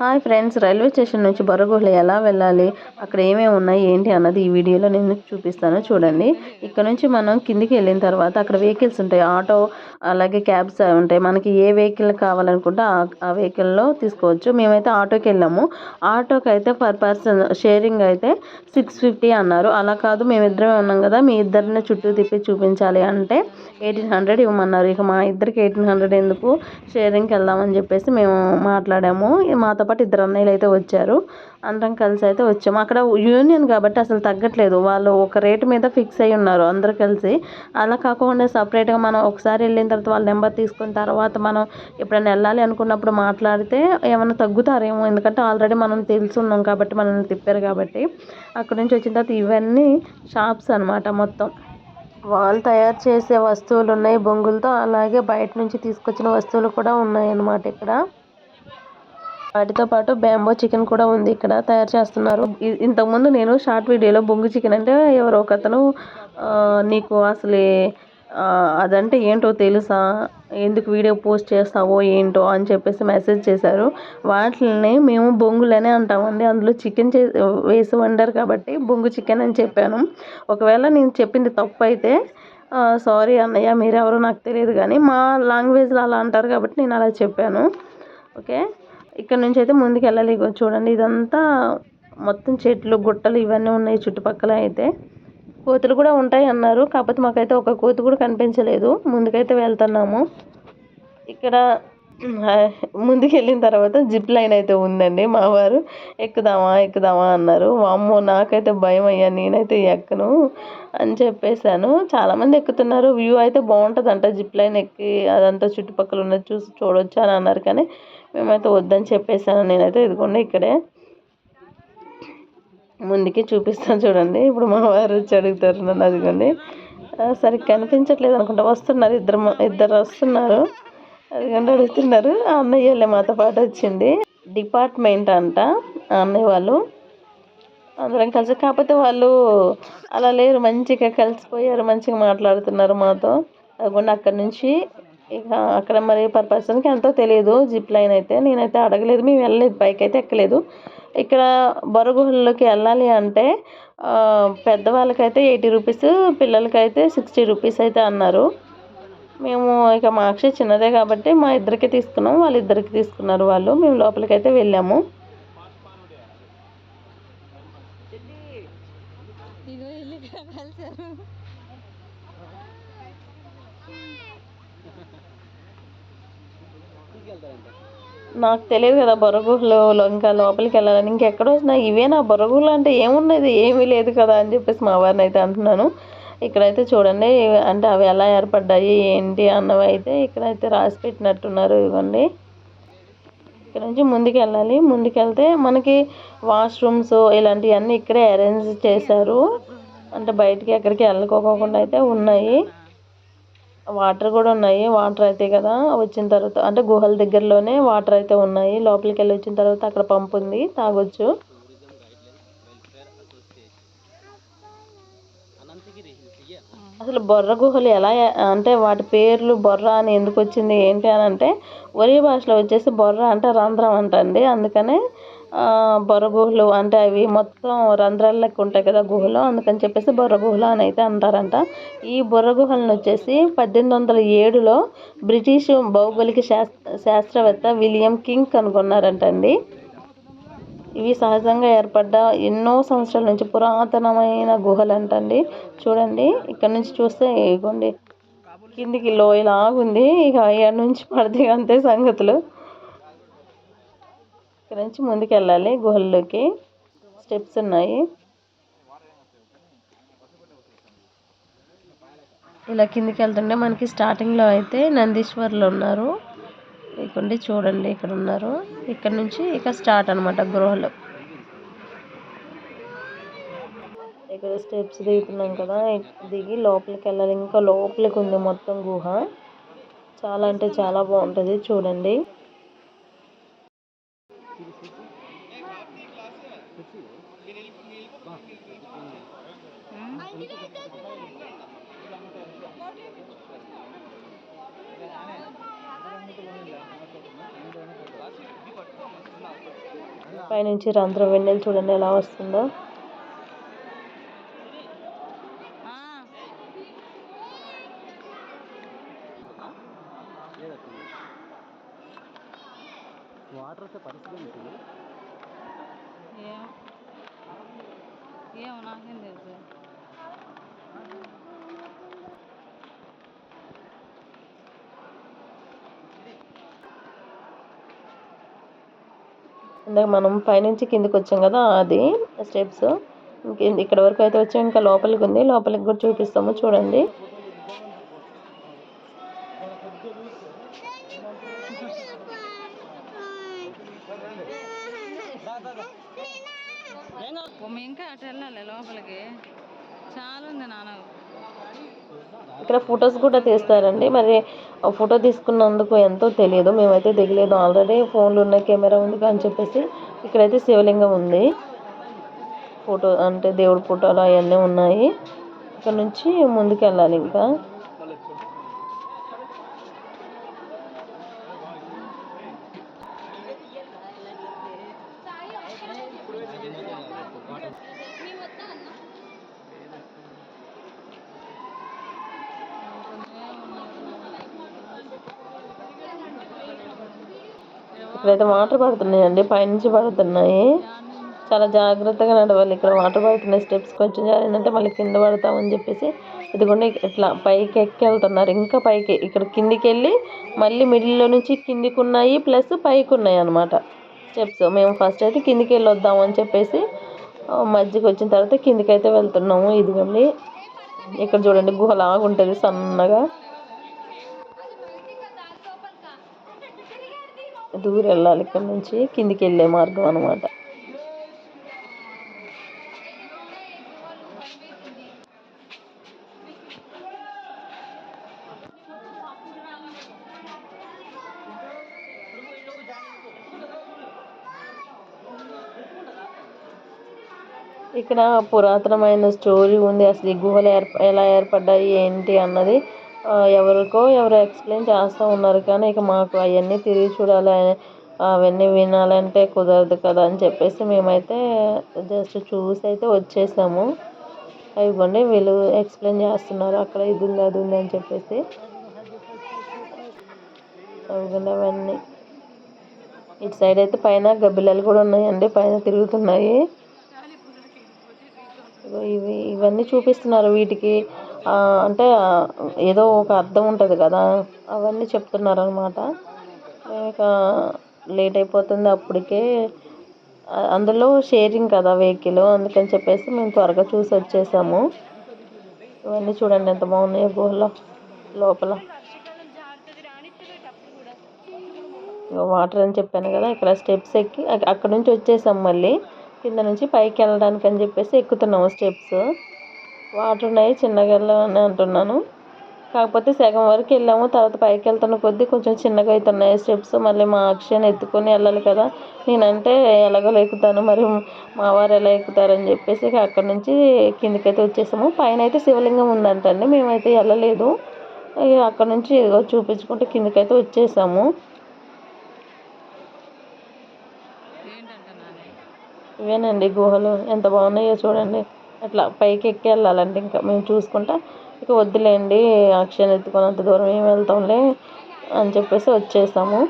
Hi friends railway station నుంచి బొర్రగుహలు ఎలా వెళ్ళాలి? అక్కడ ఏమేమి ఉన్నాయి? ఏంటి అన్నది ఈ వీడియోలో నేను చూపిస్తాను. చూడండి. ఇక్కడ నుంచి మనం కిందికి వెళ్ళిన తర్వాత అక్కడ వెహికల్స్ ఉంటాయి. ఆటో అలాగే క్యాబ్స్ ఉంటాయి. మనకి ఏ వెహికల్ కావాలనుకుంటే ఆ వెహికల్లో తీసుకోవచ్చు. మేమైతే ఆటోకి వెళ్ళాము. ఆటోకి అయితే పర్ పర్సన్ షేరింగ్ అయితే సిక్స్ ఫిఫ్టీ అన్నారు. అలా కాదు మేమిద్దరమే ఉన్నాం కదా. మీ ఇద్దరిని చుట్టూ తిప్పి చూపించాలి అంటే ఎయిటీన్ హండ్రెడ్ ఇవ్వమన్నారు. ఇక మా ఇద్దరికి ఎయిటీన్ హండ్రెడ్ ఎందుకు? షేరింగ్కి వెళ్దామని చెప్పేసి మేము మాట్లాడాము. మాతో పాటు ఇద్దరు అన్నయ్యలు అయితే వచ్చారు. అందరం కలిసి అయితే వచ్చాము అక్కడ యూనియన్ కాబట్టి అసలు తగ్గట్లేదు. వాళ్ళు ఒక రేటు మీద ఫిక్స్ అయి ఉన్నారు అందరు కలిసి. అలా కాకుండా సపరేట్గా మనం ఒకసారి వెళ్ళిన తర్వాత వాళ్ళ నెంబర్ తీసుకున్న తర్వాత మనం ఎప్పుడైనా వెళ్ళాలి అనుకున్నప్పుడు మాట్లాడితే ఏమైనా తగ్గుతారేమో. ఎందుకంటే ఆల్రెడీ మనం తెలుసున్నాం కాబట్టి మనల్ని తిప్పారు కాబట్టి. అక్కడ నుంచి వచ్చిన తర్వాత ఇవన్నీ షాప్స్ అనమాట మొత్తం. వాళ్ళు తయారు చేసే వస్తువులు ఉన్నాయి. బొంగులతో అలాగే బయట నుంచి తీసుకొచ్చిన వస్తువులు కూడా ఉన్నాయి అన్నమాట ఇక్కడ. వాటితో పాటు బ్యాంబో చికెన్ కూడా ఉంది ఇక్కడ తయారు చేస్తున్నారు. ఇంతకుముందు నేను షార్ట్ వీడియోలో బొంగు చికెన్ అంటే ఎవరో ఒకతను నీకు అసలే అదంటే ఏంటో తెలుసా? ఎందుకు వీడియో పోస్ట్ చేస్తావో ఏంటో అని చెప్పేసి మెసేజ్ చేశారు. వాటిని మేము బొంగులనే అంటామండి. అందులో చికెన్ చే వేసి వండారు కాబట్టి బొంగు చికెన్ అని చెప్పాను. ఒకవేళ నేను చెప్పింది తప్పు అయితే సారీ అన్నయ్య మీరెవరో నాకు తెలియదు కానీ మా లాంగ్వేజ్లో అలా అంటారు కాబట్టి నేను అలా చెప్పాను. ఓకే? ఇక్కడ నుంచి అయితే ముందుకు వెళ్ళాలి చూడండి ఇదంతా మొత్తం చెట్లు గుట్టలు ఇవన్నీ ఉన్నాయి చుట్టుపక్కల అయితే. కోతులు కూడా ఉంటాయి అన్నారు. కాకపోతే మాకైతే ఒక కోతి కూడా కనిపించలేదు. ముందుకైతే వెళ్తున్నాము. ఇక్కడ ముందుకు వెళ్ళిన తర్వాత జిప్ లైన్ అయితే ఉందండి మా వారు. ఎక్కుదామా ఎక్కుదామా అన్నారు. వామ్మో నాకైతే భయం అయ్యా నేనైతే ఎక్కను అని చెప్పేశాను. చాలామంది ఎక్కుతున్నారు. వ్యూ అయితే బాగుంటుందంట. జిప్ లైన్ ఎక్కి అదంతా చుట్టుపక్కల ఉన్నది చూసి చూడొచ్చు అని అన్నారు కానీ మేమైతే వద్దని చెప్పేసాను నేనైతే ఇదిగోండి ఇక్కడే ముందుకి చూపిస్తాను చూడండి. ఇప్పుడు మా వారు వచ్చి అడుగుతారు నన్ను అదిగోండి. సరిగ్గా కనిపించట్లేదు అనుకుంటా. వస్తున్నారు. ఇద్దరు ఇద్దరు వస్తున్నారు. అదిగోండి అడుగుతున్నారు? ఆ అన్నయ్య వాళ్ళే మాతో పాటు వచ్చింది. డిపార్ట్మెంట్ అంట ఆ అన్నయ్య వాళ్ళు. అందరం కలిసి కాకపోతే వాళ్ళు అలా లేరు. మంచిగా కలిసిపోయారు మంచిగా మాట్లాడుతున్నారు మాతో. అదిగోండి అక్కడి నుంచి ఇక అక్కడ మరి పర్ పర్సన్కి ఎంతో తెలియదు జిప్ లైన్ అయితే. నేనైతే అడగలేదు మేము వెళ్ళలేదు పైకి అయితే ఎక్కలేదు. ఇక్కడ బొరగుహల్లోకి వెళ్ళాలి అంటే పెద్దవాళ్ళకైతే ఎయిటీ రూపీస్ పిల్లలకైతే సిక్స్టీ రూపీస్ అయితే అన్నారు. మేము ఇక మా అక్షయ్ చిన్నదే కాబట్టి మా ఇద్దరికి తీసుకున్నాం వాళ్ళిద్దరికి తీసుకున్నారు వాళ్ళు. మేము లోపలికి అయితే వెళ్ళాము. నాకు తెలియదు కదా బొర్రగుహలో ఇంకా లోపలికి వెళ్ళాలని. ఇంకెక్కడ వచ్చినా ఇవే నా బొరగుహలు అంటే ఏమున్నది? ఏమీ లేదు కదా అని చెప్పేసి మా వారిని అయితే అంటున్నాను. ఇక్కడైతే చూడండి అంటే అవి ఎలా ఏర్పడ్డాయి ఏంటి అన్నవి అయితే ఇక్కడైతే రాసి పెట్టినట్టున్నారు ఇవ్వండి. ఇక్కడ నుంచి ముందుకు వెళ్ళాలి ముందుకు వెళ్తే మనకి వాష్రూమ్స్ ఇలాంటివన్నీ ఇక్కడే అరేంజ్ చేశారు. అంటే బయటికి ఎక్కడికి వెళ్ళకోకుండా అయితే ఉన్నాయి. వాటర్ కూడా ఉన్నాయి. వాటర్ అయితే కదా వచ్చిన తర్వాత అంటే గుహల దగ్గరలోనే వాటర్ అయితే ఉన్నాయి. లోపలికి వెళ్ళి వచ్చిన తర్వాత అక్కడ పంపు ఉంది. తాగొచ్చు. అసలు బొర్ర గుహలు ఎలా అంటే వాటి పేర్లు బొర్ర అని ఎందుకు వచ్చింది ఏంటి అని అంటే ఒరియా భాషలో వచ్చేసి బొర్ర అంటే రంధ్రం అంటండి. అందుకనే బొర్ర గుహలు అంటే అవి మొత్తం రంధ్రాల లెక్క ఉంటాయి కదా గుహలు అందుకని చెప్పేసి బొర్ర గుహలు అని అయితే అంటారంట. ఈ బొర్ర గుహలను వచ్చేసి పద్దెనిమిది వందల ఏడులో బ్రిటిష్ భౌగోళిక శాస్త్ర శాస్త్రవేత్త విలియం కింగ్ కనుగొన్నారంటండి. ఇవి సహజంగా ఏర్పడ్డ ఎన్నో సంవత్సరాల నుంచి పురాతనమైన గుహలు అంటండి చూడండి ఇక్కడ నుంచి చూస్తే ఇగోండి కిందికి లోయలాగుంది ఇక అయ్యాడ నుంచి పడితే అంతే సంగతులు. ఇక్కడ నుంచి ముందుకు వెళ్ళాలి గుహల్లోకి. స్టెప్స్ ఉన్నాయి. ఇలా కిందికి వెళ్తుంటే మనకి స్టార్టింగ్లో అయితే నందీశ్వర్లు ఉన్నారు. ఇక్కడి చూడండి ఇక్కడ ఉన్నారు. ఇక్కడ నుంచి ఇక స్టార్ట్ అనమాట గృహలు. ఇక్కడ స్టెప్స్ దిగుతున్నాం కదా. దిగి లోపలికి వెళ్ళాలి. ఇంకా లోపలికి ఉంది మొత్తం గుహ. చాలా అంటే చాలా బాగుంటుంది. చూడండి. పైనుంచి రంధ్రం వెన్నెలు చూడండి ఎలా వస్తుందో. వాటర్ పరిస్థితి ఏమో నాకేం తెలుసు. ఇందాక మనం పైనుంచి కిందకి వచ్చాం కదా అది స్టెప్స్. ఇక్కడ వరకు అయితే వచ్చాం. ఇంకా లోపలికి ఉంది. లోపలికి కూడా చూపిస్తాము. చూడండి. మేము ఇంకా అటు వెళ్ళాలి లోపలికి. చాలా ఉంది నాన్న. ఇక్కడ ఫొటోస్ కూడా తీస్తారండి. మరి ఆ ఫోటో తీసుకున్నందుకు ఎంతో తెలియదు. మేమైతే దిగలేదు. ఆల్రెడీ ఫోన్లో ఉన్న కెమెరా ఉంది అని చెప్పేసి ఇక్కడైతే శివలింగం ఉంది. ఫోటో అంటే దేవుడి ఫోటోలు అవన్నీ ఉన్నాయి. ఇక్కడ నుంచి ముందుకు వెళ్ళాలి ఇంకా. ఇక్కడైతే వాటర్ పడుతున్నాయండి పైనుంచి పడుతున్నాయి. చాలా జాగ్రత్తగా నడవాలి ఇక్కడ వాటర్ పడుతున్నాయి స్టెప్స్ కొంచెం జారిందంటే మళ్ళీ కింద పడతామని చెప్పేసి ఇదిగోండి ఇట్లా పైకి ఎక్కి వెళ్తున్నారు ఇంకా పైకి ఇక్కడ కిందికి వెళ్ళి మళ్ళీ మిడిల్లో నుంచి కిందికి ఉన్నాయి ప్లస్ పైకి ఉన్నాయి అనమాట స్టెప్స్. మేము ఫస్ట్ అయితే కిందికి వెళ్ళి వద్దామని చెప్పేసి మధ్యకి వచ్చిన తర్వాత కిందికి అయితే వెళ్తున్నాము. ఇదిగోండి ఇక్కడ చూడండి గుహలాగా ఉంటుంది సన్నగా. దూరం వెళ్ళాలి ఇక్కడ నుంచి కిందికి వెళ్ళే మార్గం అనమాట ఇక్కడ పురాతనమైన స్టోరీ ఉంది. అసలు ఈ గుహలు ఎలా ఏర్పడ్డాయి ఏంటి అన్నది ఎవరికో ఎవరో ఎక్స్ప్లెయిన్ చేస్తూ ఉన్నారు కానీ ఇక మాకు అవన్నీ తిరిగి చూడాలి. అవన్నీ వినాలంటే కుదరదు కదా అని చెప్పేసి మేమైతే జస్ట్ చూసి అయితే వచ్చేసాము. ఇవ్వండి వీళ్ళు ఎక్స్ప్లెయిన్ చేస్తున్నారు. అక్కడ ఇది ఉంది అది ఉంది అని చెప్పేసి. ఇవ్వండి అవన్నీ. ఇటు సైడ్ అయితే పైన గబ్బిలాలు కూడా ఉన్నాయండి పైన తిరుగుతున్నాయి. ఇవి ఇవన్నీ చూపిస్తున్నారు వీటికి. అంటే ఏదో ఒక అర్థం ఉంటుంది కదా అవన్నీ చెప్తున్నారు అనమాట ఇక లేట్ అయిపోతుంది అప్పటికే. అందులో షేరింగ్ కదా వెహికల్ అందుకని చెప్పేసి మేము త్వరగా చూసి వచ్చేసాము. ఇవన్నీ చూడండి ఎంత బాగున్నాయో గుహలో లోపల. వాటర్ అని చెప్పాను కదా ఇక్కడ స్టెప్స్ ఎక్కి అక్కడ నుంచి వచ్చేసాం మళ్ళీ. కింద నుంచి పైకి వెళ్ళడానికి అని చెప్పేసి ఎక్కుతున్నాము స్టెప్స్. వాటర్ ఉన్నాయి చిన్నగా వెళ్ళమని అంటున్నాను. కాకపోతే సగం వరకు వెళ్ళాము తర్వాత పైకి వెళ్తున్న కొద్దీ కొంచెం చిన్నగా అవుతున్నాయి స్టెప్స్. మళ్ళీ మా అక్షయని ఎత్తుకొని వెళ్ళాలి కదా. నేనంటే ఎలాగో ఎక్కుతాను మరి మా వారు ఎలా ఎక్కుతారని చెప్పేసి అక్కడ నుంచి కిందకైతే వచ్చేసాము. పైన అయితే శివలింగం ఉందంటండి మేమైతే వెళ్ళలేదు. అక్కడ నుంచి ఇదిగో చూపించుకుంటే కిందకైతే వచ్చేసాము. ఇవేనండి గుహలు ఎంత బాగున్నాయో చూడండి. అట్లా పైకి ఎక్కి వెళ్ళాలండి ఇంకా మేము చూసుకుంటా ఇక వద్దులేండి అక్షయని ఎత్తుకొని అంత దూరం ఏం వెళ్తాంలే అని చెప్పేసి వచ్చేసాము.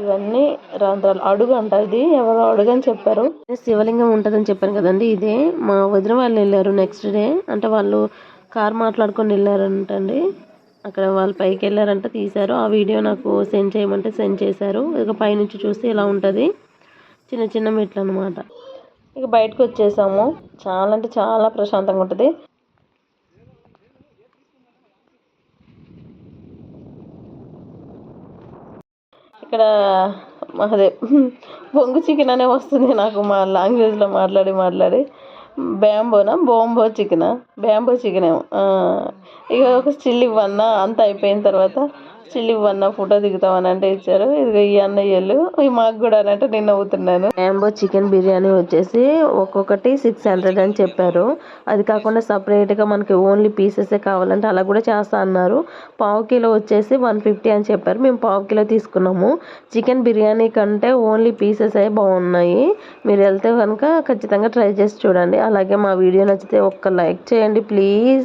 ఇవన్నీ రంధ్రాలు. అడుగు అంట ఇది ఎవరో అడుగు అని చెప్పారు శివలింగం ఉంటుందని చెప్పాను కదండి ఇదే మా వదిన వాళ్ళు వెళ్ళారు నెక్స్ట్ డే అంటే వాళ్ళు కార్ మాట్లాడుకొని వెళ్ళారంటండి. అక్కడ వాళ్ళు పైకి వెళ్ళారంట తీశారు. ఆ వీడియో నాకు సెండ్ చేయమంటే సెండ్ చేశారు. ఇక పైనుంచి చూస్తే ఇలా ఉంటుంది. చిన్న చిన్న మెట్లు అనమాట ఇక బయటకు వచ్చేసాము. చాలా అంటే చాలా ప్రశాంతంగా ఉంటుంది. ఇక్కడ అదే బొంగు చికెన్ అనే వస్తుంది నాకు మా లాంగ్వేజ్లో మాట్లాడి మాట్లాడి. బ్యాంబోనా బోంబో చికెనా? బ్యాంబో చికెన్ ఏమో. ఇక ఒక స్టిల్ ఇవ్వన్నా అంత అయిపోయిన తర్వాత స్టిల్ అన్న ఫోటో దిగుతామని అంటే ఇచ్చారు. ఇది ఈ అన్నయ్యలు మాకు కూడా అని అంటే నేను నవ్వుతున్నాను మ్యాంబో చికెన్ బిర్యానీ వచ్చేసి ఒక్కొక్కటి సిక్స్ హండ్రెడ్ అని చెప్పారు. అది కాకుండా సపరేట్గా మనకి ఓన్లీ పీసెసే కావాలంటే అలా కూడా చేస్తా అన్నారు. పావు కిలో వచ్చేసి వన్ ఫిఫ్టీ అని చెప్పారు. మేము పావు కిలో తీసుకున్నాము. చికెన్ బిర్యానీ కంటే ఓన్లీ పీసెస్ అవి బాగున్నాయి. మీరు వెళ్తే కనుక ఖచ్చితంగా ట్రై చేసి చూడండి. అలాగే మా వీడియో నచ్చితే ఒక్క లైక్ చేయండి ప్లీజ్